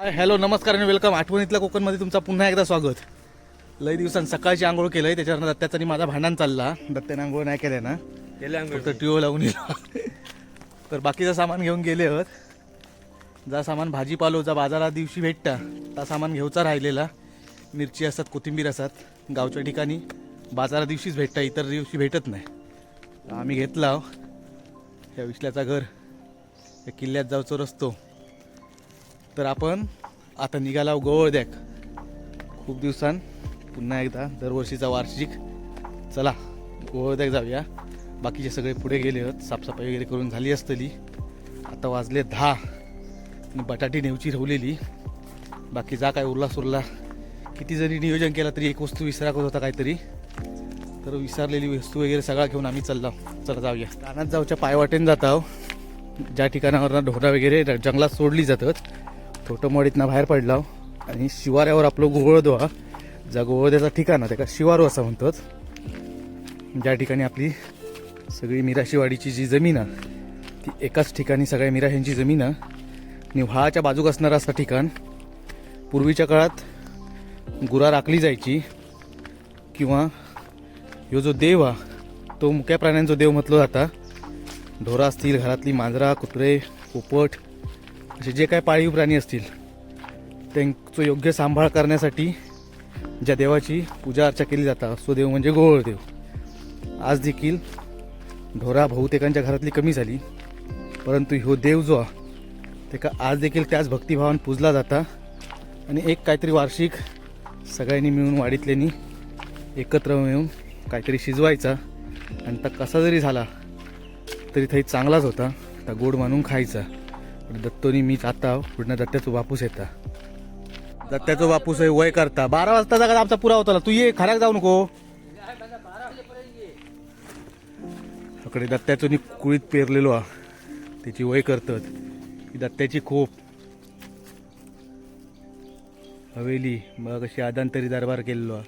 Hi hello नमस्कार आणि welcome आठवणीतल्या कोकणमध्ये तुमचं पुन्हा एकदा स्वागत. लई दिवसांत सकाळची आंघोळ केलंय त्याच्यावर दत्त्याचा आणि माझा भांडण चालला. दत्त्याने आंघोळ नाही केलंय ना? फक्त ट्युओ लावून तर बाकीचं सामान घेऊन गेले आहोत. जा सामान भाजीपालो जा बाजारात दिवशी भेटता. त्या सामान घेऊचा राहिलेला. मिरची असतात कोथिंबीर असतात. गावच्या ठिकाणी बाजारा दिवशीच भेटता इतर दिवशी भेटत नाही. आम्ही घेतला या विसल्याचा घर. या किल्ल्यात जाऊचो रस्तो. तर आपण आता निघाला गोवळ खूप दिवसां पुन्हा एकदा दरवर्षीचा वार्षिक. चला गोवळ जाऊया. बाकीचे सगळे पुढे गेले आहेत साफसफाई वगैरे करून झाली असतली. आता वाजले दहा. आणि बटाटी नेवची ठेवलेली. बाकी जा काय उरला सुरला. किती जरी नियोजन केला तरी एक वस्तू विसरा करत होता काहीतरी. तर विसरलेली वस्तू वगैरे सगळा घेऊन आम्ही चाललो चला जाऊया. रानात जाऊच्या पायवाटेन जात आहो ज्या ठिकाणावर ढोरा वगैरे जंगलात सोडली जातात छोटं बाहेर पडला हो. आणि शिवाऱ्यावर आपलं गोवळदोहा ज्या गोवळद्याचा ठिकाण आहे त्याला शिवारो असं म्हणतात. ज्या ठिकाणी आपली सगळी मिराशीवाडीची जी जमीन आहे ती एकाच ठिकाणी सगळ्या मिराशांची जमीन आहे. आणि व्हाळाच्या बाजूक असणारं असं ठिकाण. पूर्वीच्या काळात गुरा राखली जायची किंवा ह्यो जो देव हा तो मुक्या प्राण्यांचा देव म्हटलं जाता. ढोरा असतील घरातली मांजरा कुत्रे पोपट असे जे काय पाळीव प्राणी असतील त्यांचं योग्य सांभाळ करण्यासाठी ज्या देवाची पूजा अर्चा केली जाता तो देव म्हणजे गोवळदेव आज देखील ढोरा बहुतेकांच्या घरातली कमी झाली परंतु ह्यो देव जो ते का आज देखील त्याच भक्तिभावान पूजला जाता आणि एक काहीतरी वार्षिक सगळ्यांनी मिळून वाडीतल्यानी एकत्र मिळून काहीतरी शिजवायचा आणि त्या कसा जरी झाला तरी थंय चांगलाच होता तर गोड मानून खायचा. दत्तोनी मीच आता पुढनं दत्त्याचो बापूस येता. दत्त्याचो बापूस आहे वय करता. बारा वाजता जागा आमचा पुरा होता तू ये खराक जाऊ नको. अकडे दत्त्याचो नी कुळीत पेरलेलो हा. त्याची वय करतात. ही दत्त्याची खोप. हवेली मग अशी आदांतरी दरबार केलेलो हा.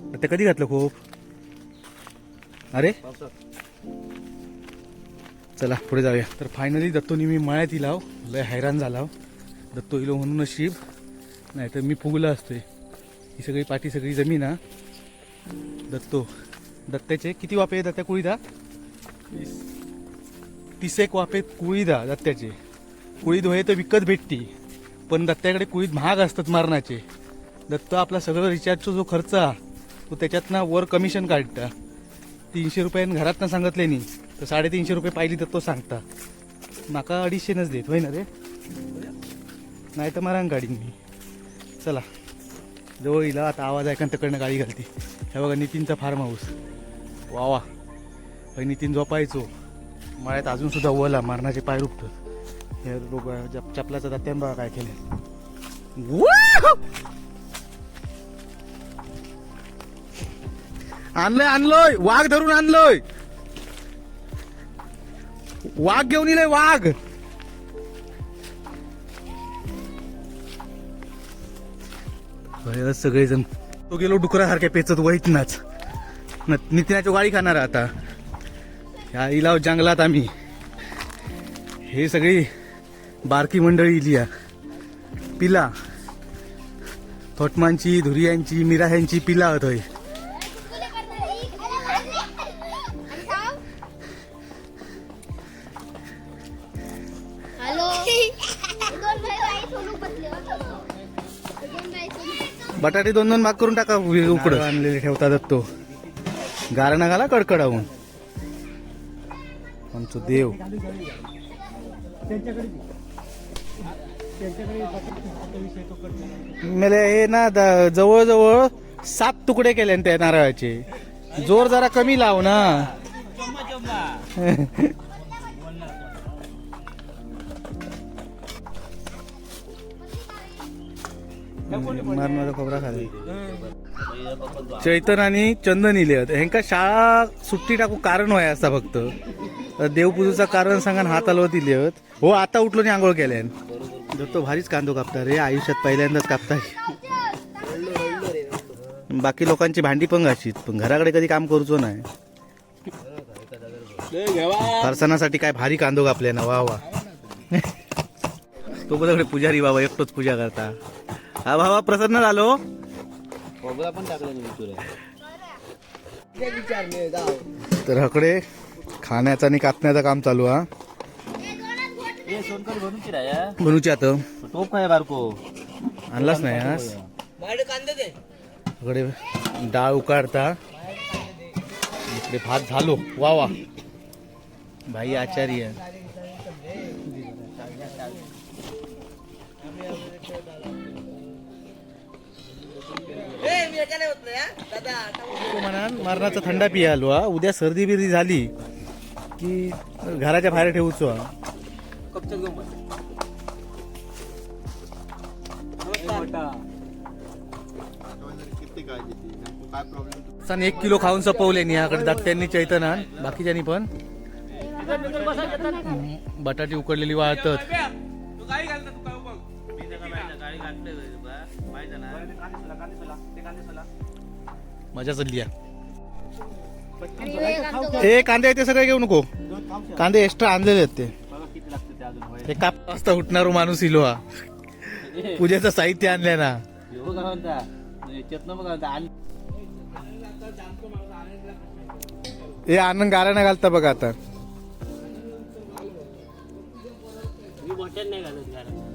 दत्त्या कधी घातलं खोप? अरे? चला पुढे जाऊया. तर फायनली दत्तोनी मी मळ्यात इलाव हो. लय हैराण झाला हो. दत्तो इलो म्हणून नशीब. नाही तर मी फुगला असतोय. ही सगळी पाठी सगळी जमीन हा. दत्तो. दत्त्याचे किती वापे आहे दत्त्या कुळीदा? तीस. एक वापे कुळीदा दत्त्याचे. कुळीद होय तर विकत भेटती. पण दत्त्याकडे कुळीद महाग असतात मारणाचे दत्त आपला सगळं रिचार्जचा जो खर्च हा तो त्याच्यातनं वर कमिशन काढता. तीनशे रुपयानं घरातनं सांगितले नाही तर साडेतीनशे रुपये पाहिली तर तो सांगता. नाका अडीचशेनच देत होय ना रे? नाही तर मारा गाडी मी. चला. जवळ येईल आता आवाज ऐकन तिकडनं गाडी घालते. हे बघा नितीनचा फार्म हाऊस. वा वा. होय नितीन झोपायचो. मळ्यात अजूनसुद्धा ओला मारणाचे पाय रुपतात हे रोग चपलाचा दात्यान बघा काय केलं आणलंय आणलोय. वाघ धरून आणलोय. वाघ घेऊन येईल वाघ. सगळेजण. तो गेलो डुकरासारख्या पेचत वहीत नाच न- खाणार आता. ह्या इलाव जंगलात आम्ही. हे सगळी बारकी मंडळी इली पिला. थोटमांची धुरियांची मिराह्यांची पिला आहेत बटाटे दोन दोन भाग करून टाका उकड आणलेले ठेवतात तो. गारणा घाला कडकडावून. आमचं देव. मेले हे ना द- जवळजवळ सात तुकडे केले त्या नारळाचे. जोर जरा कमी लाव ना. म्हणजे मारणारा खोबरा खाली. चैतन आणि चंदन इले ह्यांका शाळा सुट्टी टाकू कारण व्हाय असता फक्त. देवपूजेचं कारण सांगा हात हलवत दिले हो आता उठलो नाही आंघोळ केल्यान. दत्तो भारीच कांदो कापता रे आयुष्यात पहिल्यांदाच कापता. बाकी लोकांची भांडी पण घाशीत पण घराकडे कधी काम करूचो नाही. फरसाणासाठी काय भारी कांदो कापले ना वा वा. तो बघा पुजारी बाबा एकटोच पूजा करता. हा बाबा प्रसन्न झालो. पण तर हकडे खाण्याचं आणि कातण्याचं काम चालू हा. बनूची आता. टोप काय बारको? आणलाच नाही आज? इकडे डाळ उकाडता. इकडे भात झालो. वा वा. भाई आचार्य. म्हणान मरणाचा थंडा पिया आलो हा उद्या सर्दी बिर्दी झाली की घराच्या बाहेर ठेवूचो हा सन एक किलो खाऊन सपवले याकडे दात्यांनी चैतनान. बाकीच्यांनी पण. बटाटी उकडलेली वाळतत. मजा चालली आहे. हे ए कांदे आहेत ते सगळे घेऊ नको. कांदे एक्स्ट्रा आणलेले आहेत ते. बघा किती लागते ते अजून हे काप वाजता उठणार माणूस इलो हा पूजेचं साहित्य आणलंय ना. आणि हे आनंद गाऱ्यानं घालता बघा आता. नाही घालत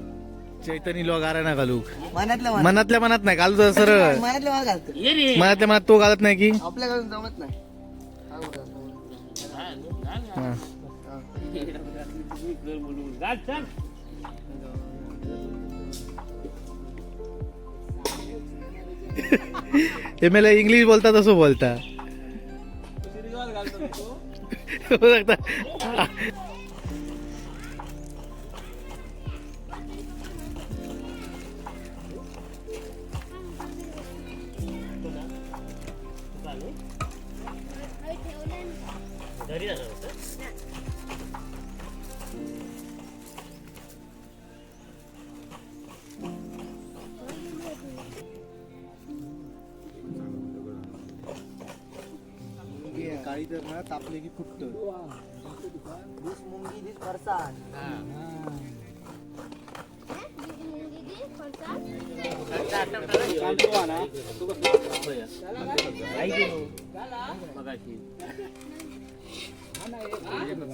चैतनी लो गाऱ्यानं घालू मनातल्या मनातल्या मनात नाही घालू तर सर मनातल्या मनात घालतो. मनातल्या मनात तो घालत नाही की? आपल्याकडून जमत नाही. हा. हे मला इंग्लिश बोलता तसं बोलता हो सकता. काळी तर ना तापले की फुटत दिस मुंगी दिस फरसाण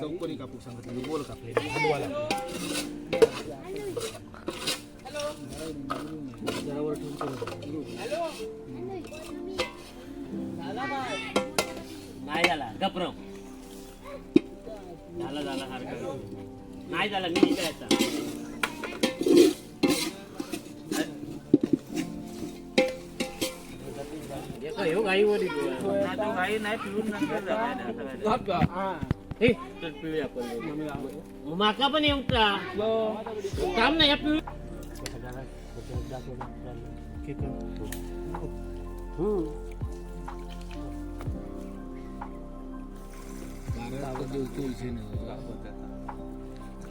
चौकोनी कापू सांगितलं बोल कापले नाही झाला गप्रव झाला झाला हरकत नाही झाला मी इथे यायचा गाई नाही पिऊन माका पण येऊ काम नाही या पिऊ आता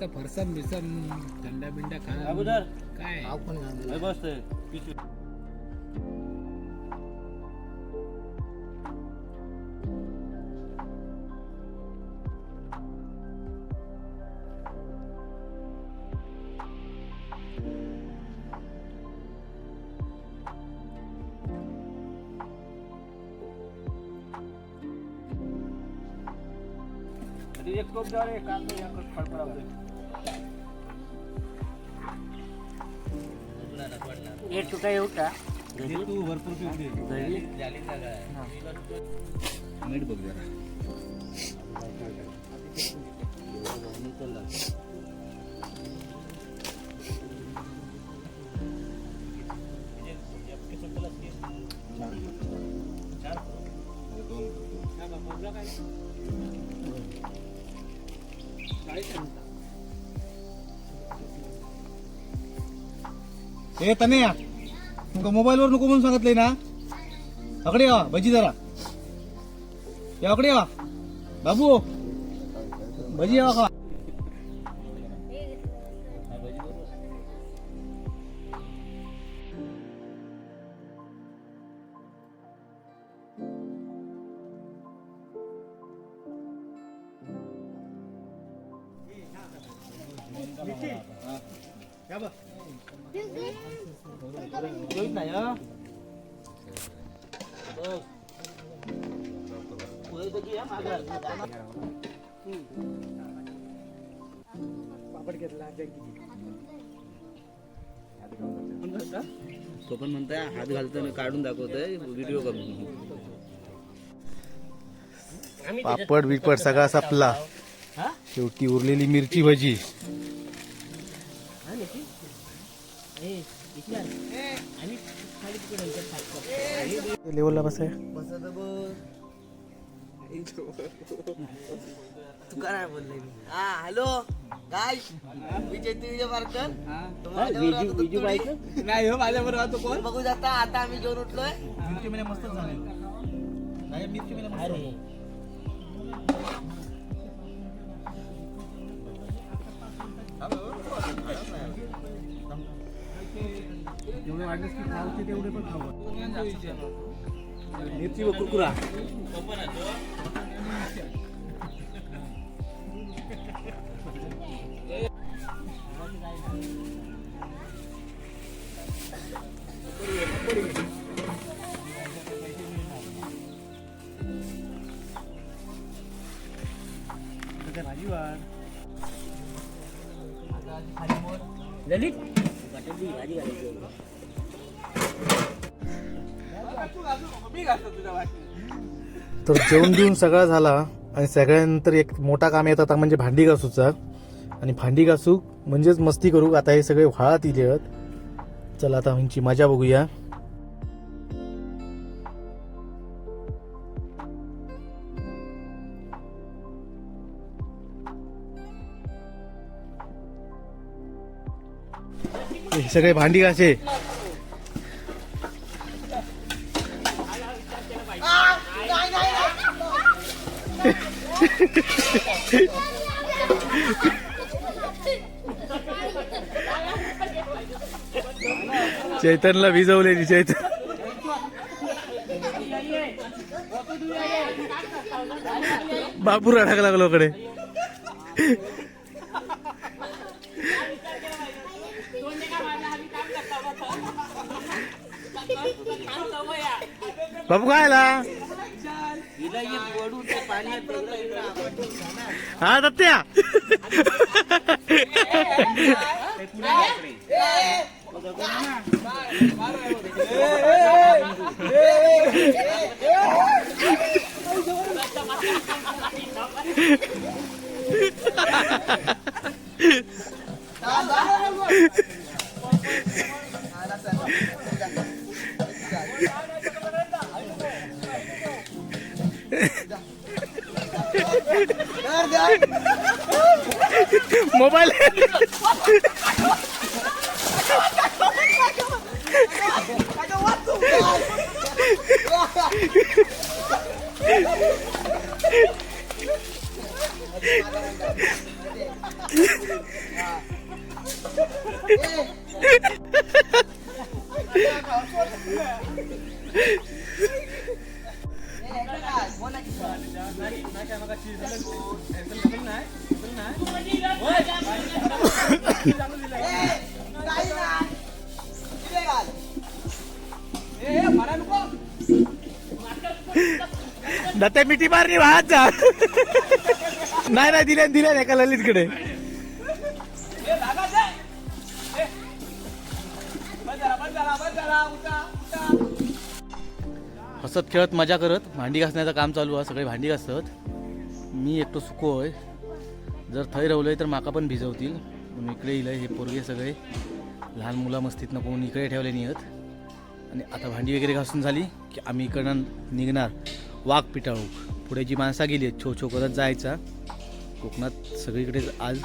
फरसाण बिरसाण थंडा बिंडा अगोदर. काय? बस. एक टोप द्या रे कांदा या फडफडा एक तुका येऊ का? तू भरपूर पिऊ मीठ बघ जरा. हे तने या तुमका मोबाईलवर नको म्हणून सांगितलंय ना. अकडे या भजी जरा. या अकडे या. बाबू भजी या का? तो पण म्हणताय हात घालतोय काढून दाखवतोय व्हिडिओ करून. पापड बिपड सगळा सपला. शेवटी उरलेली मिरची भजी. लेवलला बसाय. बसत बघ. तुका नाही बोलले? हा हॅलो? काय विजय विजय पार्कर नाही हो माझ्या बरोबर तो कोण बघू जाता आता आम्ही जेवण उठलोय. मिरची मेल्या मस्त झाले मिरची मेल्या मस्त. एवढे वाटलेस की खावते तेवढे पण खाऊ. मिरची व कुरकुरा. ललित तर जेवण देऊन सगळा झाला आणि सगळ्यानंतर एक मोठा काम येतात आता म्हणजे भांडी घासूचा. आणि भांडी घासू म्हणजेच मस्ती करू. आता हे सगळे व्हाळात इले आहेत. चला आता ह्यांची मजा बघूया. सगळे भांडी घासे. चैतनला भिजवलेली चैतन. बापूर अडक लागलो बाबू काय आला हा दत्त्या মোবাইল दत्त्या मिठी मारली वाहत जा. नाही नाही दिल्या दिल्या एका ललितकडे. हसत खेळत मजा करत भांडी घासण्याचं काम चालू आहे सगळे भांडी घासत मी एकटो सुको आहे. जर थंय रवलंय तर माका पण भिजवतील. म्हणून इकडे येईल हे पोरगे सगळे. लहान मुला मस्तीतनं कोण इकडे ठेवले नाही आहेत. आणि आता भांडी वगैरे घासून झाली की आम्ही इकडनं निघणार. वाघ पिटाळू पुढे जी माणसा गेली आहेत छो छो करत जायचा. कोकणात सगळीकडे आज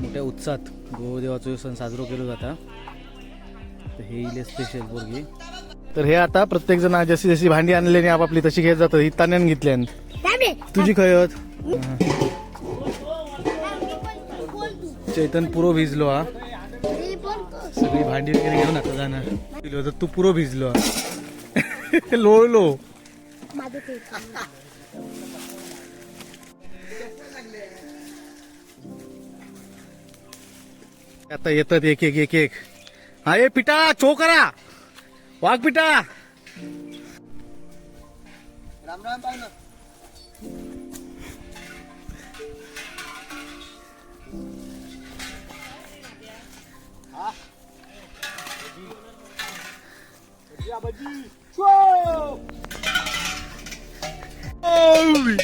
मोठ्या उत्साहात गोदेवाचा सण साजरा केला जाता. तर हे इले स्पेशल पोरगे. तर हे आता प्रत्येक जण जशी जशी भांडी आणलेली आपापली तशी घेत जातं ही ताण्यान घेतल्यान. तुझी खयत चैतन पुरो भिजलो हा. सगळी भांडी वगैरे घेऊन आता जाणार. तर तू पुरो भिजलो हा. लोळलो. आता येतात एक एक एक एक. हा ये पिटा चो करा. वाघ पिटा. राम राम Holy!